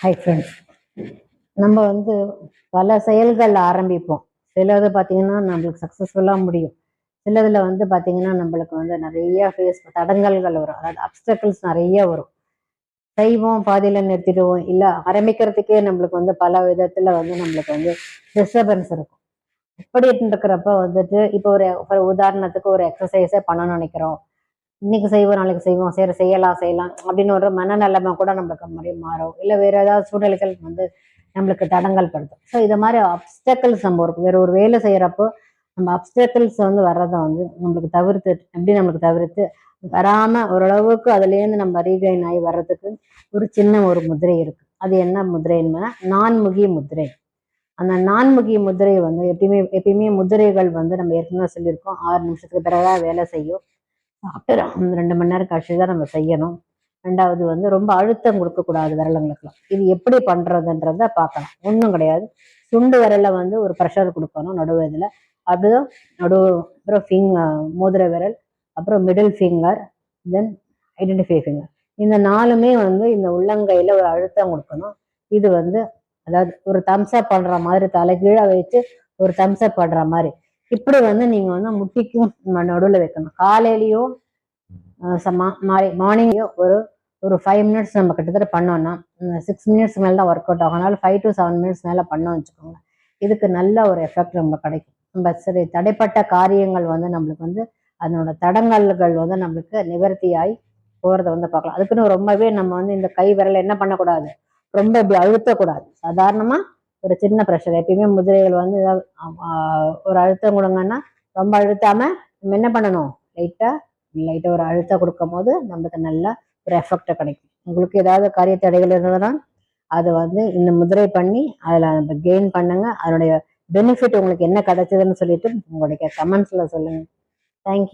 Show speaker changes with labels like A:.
A: Hi friends நம்ம வந்து பல செயல்கள் ஆரம்பிப்போம். சிலது பார்த்தீங்கன்னா நம்மளுக்கு சக்ஸஸ்ஃபுல்லாக முடியும். சிலதில் வந்து பார்த்தீங்கன்னா நம்மளுக்கு வந்து நிறைய ஃபேஸ் தடங்கல்கள் வரும். அதாவது அப்டக்கிள்ஸ் நிறைய வரும். செய்வோம் பாதியில் நிறுத்திடுவோம். இல்லை ஆரம்பிக்கிறதுக்கே நம்மளுக்கு வந்து பல விதத்தில் வந்து நம்மளுக்கு வந்து டிஸ்டர்பன்ஸ் இருக்கும். இப்படி இருக்கிறப்ப வந்துட்டு இப்போ ஒரு ஒரு உதாரணத்துக்கு ஒரு எக்ஸசைஸை பண்ணணும்னு நினைக்கிறோம். இன்னைக்கு செய்வோம் நாளைக்கு செய்வோம் சரி செய்யலாம் செய்யலாம் அப்படின்னு ஒரு மனநிலைமை கூட நம்மளுக்கு மாதிரி மாறும். இல்லை வேற ஏதாவது சூழ்நிலைகள் வந்து நம்மளுக்கு தடங்கள் படுத்தும். ஸோ இது மாதிரி அப்டக்கிள்ஸ் நம்ம இருக்கும் வேற ஒரு வேலை செய்யறப்போ நம்ம அப்டக்கிள்ஸ் வந்து வர்றதை வந்து நம்மளுக்கு தவிர்த்து எப்படி நம்மளுக்கு தவிர்த்து வராம ஓரளவுக்கு அதுலேருந்து நம்ம ரீகைன் ஆகி வர்றதுக்கு ஒரு சின்ன ஒரு முதிரை இருக்கு. அது என்ன முதிரைன்னா நான்முகி முதிரை. அந்த நான்முகி முதிரை வந்து எப்பயுமே எப்பயுமே முதிரைகள் வந்து நம்ம ஏற்கனவே சொல்லியிருக்கோம். ஆறு நிமிஷத்துக்கு பிறகுதான் வேலை செய்யும். சாப்பிட்டு ரெண்டு மணி நேரம் கழிச்சு தான் நம்ம செய்யணும். ரெண்டாவது வந்து ரொம்ப அழுத்தம் கொடுக்கக்கூடாது விரலுங்களுக்குலாம் இது எப்படி பண்ணுறதுன்றத பார்க்கலாம். ஒன்றும் கிடையாது. சுண்டு விரலை வந்து ஒரு ப்ரெஷர் கொடுக்கணும் நடுவு இதில். அப்படிதான் நடுவு அப்புறம் ஃபிங் மோதிர விரல் அப்புறம் middle finger then identify finger இந்த நாலுமே வந்து இந்த உள்ளங்கையில் ஒரு அழுத்தம் கொடுக்கணும். இது வந்து அதாவது ஒரு தம்ஸ்அப் பண்ணுற மாதிரி தலை கீழே வச்சு ஒரு தம்ஸ்அப் பண்ணுற மாதிரி. இப்படி வந்து நீங்கள் வந்து முட்டிக்கும் நடுவில் வைக்கணும். காலையிலையும் மாலை மார்னிங்கையும் ஒரு ஒரு ஃபைவ் மினிட்ஸ் நம்ம கிட்டத்தட்ட பண்ணோம்னா சிக்ஸ் மினிட்ஸ் மேலே தான் ஒர்க் அவுட் ஆகும். அதனால ஃபைவ் டு செவன் மினிட்ஸ் மேலே பண்ணோம் வச்சுக்கோங்க இதுக்கு நல்ல ஒரு எஃபெக்ட் நம்ம கிடைக்கும். நம்ம சரி தடைப்பட்ட காரியங்கள் வந்து நம்மளுக்கு வந்து அதனோட தடங்கல்கள் வந்து நம்மளுக்கு நிவர்த்தியாகி போகிறத வந்து பார்க்கலாம். அதுக்குன்னு ரொம்பவே நம்ம வந்து இந்த கை விரலை என்ன பண்ணக்கூடாது? ரொம்ப இப்படி அழுத்தக்கூடாது. சாதாரணமாக ஒரு சின்ன ப்ரெஷர் எப்பயுமே முதிரைகள் வந்து ஏதாவது ஒரு அழுத்தம் கொடுங்கன்னா ரொம்ப அழுத்தாம நம்ம என்ன பண்ணணும்? லைட்டாக லைட்டாக ஒரு அழுத்தம் கொடுக்கும் போது நம்மளுக்கு நல்லா ஒரு எஃபெக்ட் கிடைக்கும். உங்களுக்கு ஏதாவது காரிய தடைகள் இருந்ததுன்னா அதை வந்து இந்த முதிரை பண்ணி அதில் நம்ம கெயின் பண்ணுங்க. அதனுடைய பெனிஃபிட் உங்களுக்கு என்ன கிடைச்சதுன்னு சொல்லிட்டு உங்களுடைய கமெண்ட்ஸில் சொல்லுங்க. தேங்க்யூ